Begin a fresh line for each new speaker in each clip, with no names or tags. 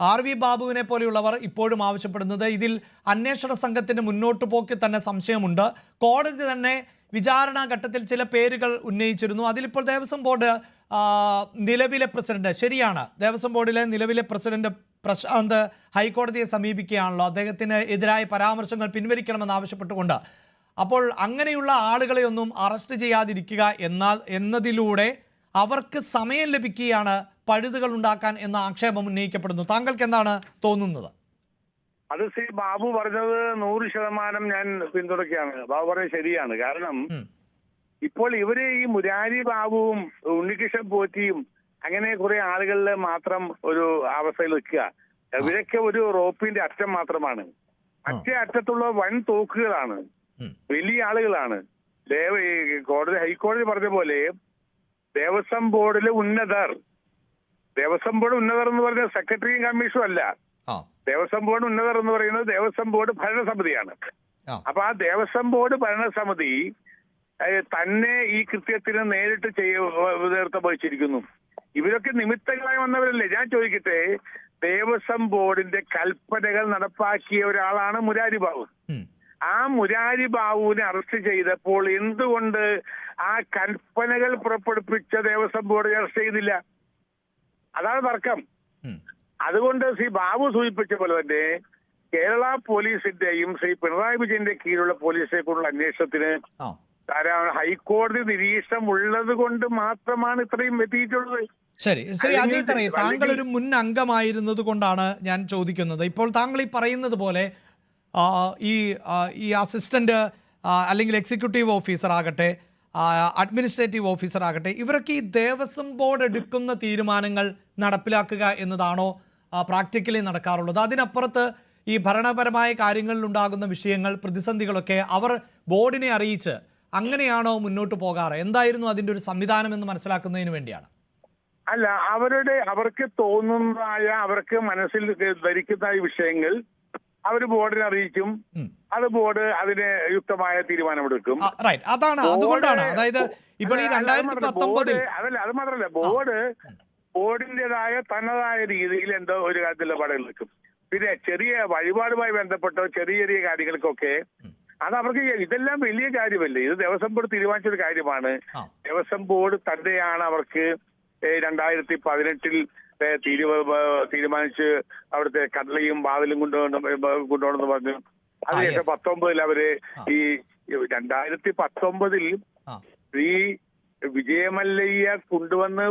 R V ബാബുവിനെ പോലെയുള്ളവർ ഇപ്പോഴും ആവശ്യപ്പെടുന്നത് ഇതിൽ അന്വേഷണ സംഘത്തിന് മുന്നോട്ട് പോക്കി തന്നെ സംശയമുണ്ട്. കോടതി തന്നെ വിചാരണാ ഘട്ടത്തിൽ ചില പേരുകൾ ഉന്നയിച്ചിരുന്നു. അതിലിപ്പോൾ ദേവസ്വം ബോർഡ് നിലവിലെ പ്രസിഡന്റ് ശരിയാണ്. ദേവസ്വം ബോർഡിലെ നിലവിലെ പ്രസിഡന്റ് പ്രശാന്ത് ഹൈക്കോടതിയെ സമീപിക്കുകയാണല്ലോ. അദ്ദേഹത്തിന് എതിരായ പരാമർശങ്ങൾ പിൻവലിക്കണമെന്ന് ആവശ്യപ്പെട്ടുകൊണ്ട്. അപ്പോൾ അങ്ങനെയുള്ള ആളുകളെയൊന്നും അറസ്റ്റ് ചെയ്യാതിരിക്കുക എന്നാൽ എന്നതിലൂടെ അവർക്ക് സമയം ലഭിക്കുകയാണ് പഴുതുകൾ ഉണ്ടാക്കാൻ എന്ന ആക്ഷേപം ഉന്നയിക്കപ്പെടുന്നു. താങ്കൾക്ക് എന്താണ് തോന്നുന്നത്?
അത് ശ്രീ ബാബു പറഞ്ഞത് നൂറ് ശതമാനം ഞാൻ പിന്തുണയ്ക്കുകയാണ്. ബാബു പറഞ്ഞത് ശരിയാണ്. കാരണം ഇപ്പോൾ ഇവർ ഈ മുരാരി ബാബുവും ഉണ്ണികൃഷ്ണൻ പോറ്റിയും അങ്ങനെ കുറെ ആളുകളിൽ മാത്രം ഒരു അവസ്ഥയിൽ വെക്കുക ഇവരൊക്കെ ഒരു റോപ്പിന്റെ അറ്റം മാത്രമാണ്. മറ്റേ അറ്റത്തുള്ള വൻ തോക്കുകളാണ്. വലിയ ആളുകളാണ്. കോടതി ഹൈക്കോടതി പറഞ്ഞ പോലെ ദേവസ്വം ബോർഡിലെ ഉന്നതർ ദേവസ്വം ബോർഡ് ഉന്നതർ എന്ന് പറഞ്ഞ സെക്രട്ടറിയും കമ്മീഷനും അല്ല. ദേവസ്വം ബോർഡ് ഉന്നതർ എന്ന് പറയുന്നത് ദേവസ്വം ബോർഡ് ഭരണസമിതിയാണ്. അപ്പൊ ആ ദേവസ്വം ബോർഡ് ഭരണസമിതി തന്നെ ഈ കൃത്യത്തിന് നേരിട്ട് ചെയ്യ നേതൃത്വം വഹിച്ചിരിക്കുന്നു ഇവരൊക്കെ നിമിത്തങ്ങളായി വന്നവരല്ലേ? ഞാൻ ചോദിക്കട്ടെ ദേവസ്വം ബോർഡിന്റെ കൽപ്പനകൾ നടപ്പാക്കിയ ഒരാളാണ് മുരാരി ബാബു. ആ മുരാരി ബാബുവിനെ അറസ്റ്റ് ചെയ്തപ്പോൾ എന്തുകൊണ്ട് ആ കൽപ്പനകൾ പുറപ്പെടുപ്പിച്ച ദേവസ്വം ബോർഡിനെ അറസ്റ്റ് ചെയ്തില്ല? അതാണ് തർക്കം. അതുകൊണ്ട് ശ്രീ ബാബു സൂചിപ്പിച്ച പോലെ തന്നെ കേരള പോലീസിന്റെയും ശ്രീ പിണറായി വിജയന്റെ കീഴിലുള്ള പോലീസിനെ കൊണ്ടുള്ള
അന്വേഷണത്തിന്
ധാരാളം ഹൈക്കോടതി നിരീക്ഷണം ഉള്ളത് കൊണ്ട് മാത്രമാണ് ഇത്രയും എത്തിയിട്ടുള്ളത്.
ശരി. ശ്രീ അജയ് തറയെ താങ്കൾ ഒരു മുൻ അംഗമായിരുന്നത് കൊണ്ടാണ് ഞാൻ ചോദിക്കുന്നത്. ഇപ്പോൾ താങ്കൾ ഈ പറയുന്നത് പോലെ ഈ ഈ അസിസ്റ്റന്റ് അല്ലെങ്കിൽ എക്സിക്യൂട്ടീവ് ഓഫീസർ ആകട്ടെ അഡ്മിനിസ്ട്രേറ്റീവ് ഓഫീസർ ആകട്ടെ ഇവരൊക്കെ ഈ ദേവസ്വം ബോർഡ് എടുക്കുന്ന തീരുമാനങ്ങൾ നടപ്പിലാക്കുക എന്നതാണോ പ്രാക്ടിക്കലി നടക്കാറുള്ളത്. അതിനപ്പുറത്ത് ഈ ഭരണപരമായ കാര്യങ്ങളിൽ ഉണ്ടാകുന്ന വിഷയങ്ങൾ പ്രതിസന്ധികളൊക്കെ അവർ ബോർഡിനെ അറിയിച്ച് അങ്ങനെയാണോ മുന്നോട്ട് പോകാറ്? എന്തായിരുന്നു അതിന്റെ ഒരു സംവിധാനം എന്ന് മനസ്സിലാക്കുന്നതിന് വേണ്ടിയാണ്.
അല്ല അവരുടെ അവർക്ക് തോന്നുന്നതായ അവർക്ക് മനസ്സിൽ ധരിക്കുന്ന വിഷയങ്ങൾ അവർ ബോർഡിനെ അറിയിക്കും. അത് ബോർഡ് അതിന് യുക്തമായ തീരുമാനമെടുക്കും.
റൈറ്റ് അതാണ് അതുകൊണ്ടാണ്. അതായത് ഇപ്പോൾ ഈ രണ്ടായിരത്തി പത്തൊമ്പതിൽ
അതല്ല അത് മാത്രമല്ല ബോർഡ് ബോർഡിന്റേതായ തനതായ രീതിയിൽ എന്തോ ഒരു കാര്യത്തിൽ നിലപാടുകൾ നിൽക്കും പിന്നെ ചെറിയ വഴിപാടുമായി ബന്ധപ്പെട്ട ചെറിയ ചെറിയ കാര്യങ്ങൾക്കൊക്കെ അത് അവർക്ക് ഇതെല്ലാം വലിയ കാര്യമല്ലേ? ഇത് ദേവസ്വം ബോർഡ് തീരുമാനിച്ചൊരു കാര്യമാണ്.
ആ.
ദേവസ്വം ബോർഡ് തന്നെയാണ് അവർക്ക് രണ്ടായിരത്തി പതിനെട്ടിൽ തീരുമാനിച്ച് അവിടുത്തെ കടലയും വാതിലും കൊണ്ടുവന്ന് കൊണ്ടുപോകണമെന്ന് പറഞ്ഞു. അതിനുശേഷം. പത്തൊമ്പതിൽ
അവർ
ഈ രണ്ടായിരത്തി പത്തൊമ്പതിൽ ശ്രീ വിജയമല്ലയ്യ കൊണ്ടുവന്ന്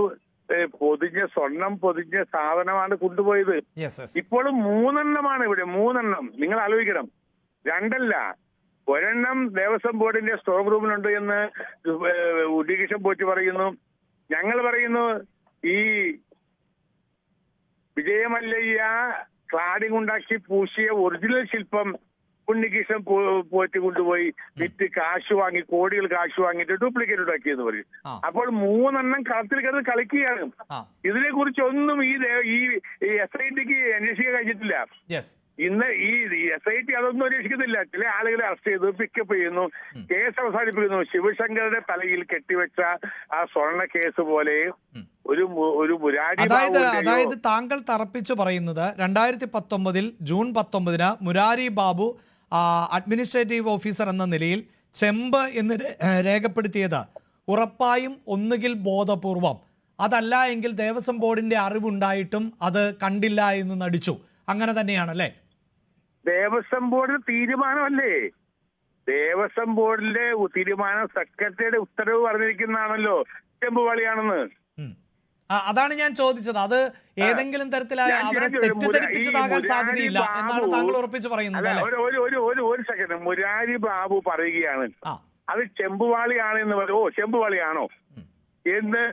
പൊതിഞ്ഞ സ്വർണം പൊതിഞ്ഞ സാധനമാണ് കൊണ്ടുപോയത്. ഇപ്പോൾ മൂന്നെണ്ണമാണ് ഇവിടെ മൂന്നെണ്ണം. നിങ്ങൾ ആലോചിക്കണം. രണ്ടല്ല. ഒരെണ്ണം ദേവസ്വം ബോർഡിന്റെ സ്ട്രോങ് റൂമിലുണ്ട് എന്ന് ഉണ്ണികൃഷ്ണൻ പോറ്റി പറയുന്നു. ഞങ്ങൾ പറയുന്നു ഈ വിജയമല്ലയ്യ ക്ലാഡിംഗ് ഉണ്ടാക്കി പൂശിയ ഒറിജിനൽ ശില്പം ഉണ്ണികൃഷ്ണൻ പോറ്റി കൊണ്ടുപോയി വിറ്റ് കാശ് വാങ്ങി കോടികൾ കാശ് വാങ്ങിയിട്ട് ഡ്യൂപ്ലിക്കേറ്റ് ഉണ്ടാക്കിയെന്ന് പറയും അപ്പോൾ മൂന്നെണ്ണം കളത്തിൽ കിടന്ന് കളിക്കുകയാണ്. ഇതിനെ കുറിച്ച് ഒന്നും ഈ ഈ എസ് ഐ ടിക്ക് അന്വേഷിക്കാൻ കഴിഞ്ഞിട്ടില്ല. ഇന്ന് ഈ എസ് ഐ ടി അതൊന്നും അന്വേഷിക്കുന്നില്ല. ചില ആളുകളെ അറസ്റ്റ് ചെയ്തു പിക്കപ്പ് ചെയ്യുന്നു കേസ് അവസാനിപ്പിക്കുന്നു. ശിവശങ്കറുടെ തലയിൽ കെട്ടിവെച്ച ആ സ്വർണ കേസ് പോലെ ഒരു ഒരു മുരാരി
അതായത് അതായത് താങ്കൾ തറപ്പിച്ച് പറയുന്നത് രണ്ടായിരത്തി പത്തൊമ്പതിൽ ജൂൺ പത്തൊമ്പതിന് മുരാരി ബാബു അഡ്മിനിസ്ട്രേറ്റീവ് ഓഫീസർ എന്ന നിലയിൽ ചെമ്പ് എന്ന് രേഖപ്പെടുത്തിയത് ഉറപ്പായും ഒന്നുകിൽ ബോധപൂർവം. അതല്ല എങ്കിൽ ദേവസ്വം ബോർഡിന്റെ അറിവുണ്ടായിട്ടും അത് കണ്ടില്ല എന്ന് നടിച്ചു. അങ്ങനെ തന്നെയാണല്ലേ?
ദേവസ്വം ബോർഡ് തീരുമാനമല്ലേ? ദേവസ്വം ബോർഡിന്റെ തീരുമാനം സെക്രട്ടറിയുടെ ഉത്തരവ് പറഞ്ഞിരിക്കുന്നതാണല്ലോ. ചെമ്പുവാളിയാണെന്ന്
ഉം. അതാണ് ഞാൻ ചോദിച്ചത്. അത് ഏതെങ്കിലും തരത്തിലായ അവരെ തെറ്റിദ്ധരിപ്പിച്ചതാകാൻ സാധ്യതയില്ല എന്നാണ് താങ്കൾ ഉറപ്പിച്ചു പറയുന്നത്
ഒരു സെക്കൻഡ് മുരാരി ബാബു പറയുകയാണ്. അത് ചെമ്പുവാളിയാണ് എന്ന് പറയും ഓ ചെമ്പുവാളിയാണോ? എന്ന്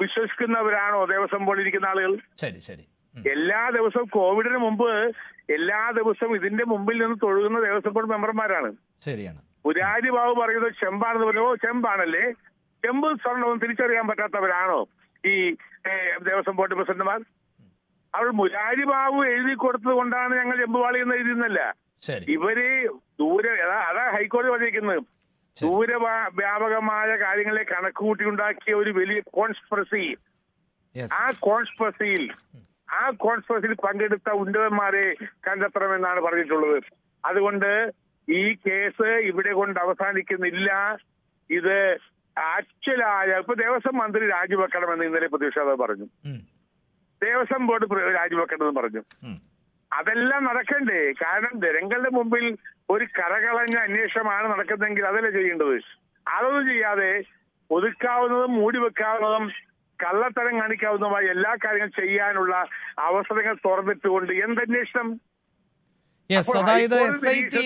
വിശ്വസിക്കുന്നവരാണോ ദേവസ്വം ബോർഡിൽ ഇരിക്കുന്ന ആളുകൾ?
ശരി ശരി.
എല്ലാ ദിവസവും കോവിഡിന് മുമ്പ് എല്ലാ ദിവസവും ഇതിന്റെ മുമ്പിൽ നിന്ന് തൊഴുകുന്ന ദേവസ്വം ബോർഡ് മെമ്പർമാരാണ്.
ശരിയാണ്.
മുരാരി ബാബു പറയുന്നത് ചെമ്പാണെന്ന് പറഞ്ഞു ഓ ചെമ്പാണല്ലേ? ചെമ്പ് സ്വർണവും തിരിച്ചറിയാൻ പറ്റാത്തവരാണോ? ഈ ദേവസ്വം ബോർഡ് പ്രസിഡന്റുമാർ. അവൾ മുരാരി ബാബു എഴുതി കൊടുത്തത് കൊണ്ടാണ് ഞങ്ങൾ ചെമ്പുവാളി എന്ന് എഴുതുന്നല്ല ഇവർ ദൂരെ അതാ ഹൈക്കോടതി പറഞ്ഞിരിക്കുന്നത്. ദൂര വ്യാപകമായ കാര്യങ്ങളെ കണക്കുകൂട്ടി ഉണ്ടാക്കിയ ഒരു വലിയ
കോൺസ്പ്രസി
ആ കോൺസ്പ്രസിയിൽ ആ കോൺസ്പെറസിൽ പങ്കെടുത്ത ഉന്നതന്മാരെ കണ്ടെത്തണമെന്നാണ് പറഞ്ഞിട്ടുള്ളത്. അതുകൊണ്ട് ഈ കേസ് ഇവിടെ കൊണ്ട് അവസാനിക്കുന്നില്ല. ഇത് ആക്ച്വലായ ഇപ്പൊ ദേവസ്വം മന്ത്രി രാജിവെക്കണമെന്ന് ഇന്നലെ പ്രതിഷേധം പറഞ്ഞു. ദേവസ്വം ബോർഡ് രാജിവെക്കണമെന്ന് പറഞ്ഞു. അതെല്ലാം നടക്കണ്ടേ? കാരണം ജനങ്ങളുടെ മുമ്പിൽ ഒരു കരകളഞ്ഞ അന്വേഷണമാണ് നടക്കുന്നതെങ്കിൽ അതല്ലേ ചെയ്യേണ്ടത്? അതൊന്നും ചെയ്യാതെ ഒതുക്കാവുന്നതും മൂടി വെക്കാവുന്നതും കള്ളത്തരം കാണിക്കാവുന്നതുമായ എല്ലാ കാര്യങ്ങളും ചെയ്യാനുള്ള അവസരങ്ങൾ തുറന്നിട്ടുകൊണ്ട് എന്തന്വേഷണം
യെസ് അതായത് എസ് ഐ ടി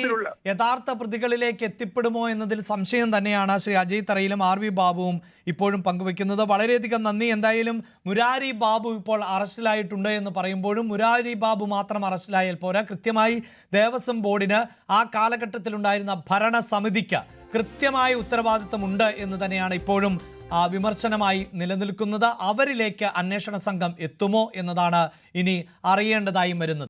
യഥാർത്ഥ പ്രതികളിലേക്ക് എത്തിപ്പെടുമോ എന്നതിൽ സംശയം തന്നെയാണ് ശ്രീ അജയ് തറയിലും ആർ വി ബാബുവും ഇപ്പോഴും പങ്കുവെക്കുന്നത് വളരെയധികം നന്ദി. എന്തായാലും മുരാരി ബാബു ഇപ്പോൾ അറസ്റ്റിലായിട്ടുണ്ട് എന്ന് പറയുമ്പോഴും മുരാരി ബാബു മാത്രം അറസ്റ്റിലായാൽ പോരാ. കൃത്യമായി ദേവസ്വം ബോർഡിന് ആ കാലഘട്ടത്തിലുണ്ടായിരുന്ന ഭരണസമിതിക്ക് കൃത്യമായ ഉത്തരവാദിത്തമുണ്ട് എന്ന് തന്നെയാണ് ഇപ്പോഴും ആ, വിമർശനമായി നിലനിൽക്കുന്നത്. അവരിലേക്ക് അന്വേഷണ സംഘം എത്തുമോ എന്നതാണ് ഇനി അറിയേണ്ടതായും വരുന്നത്.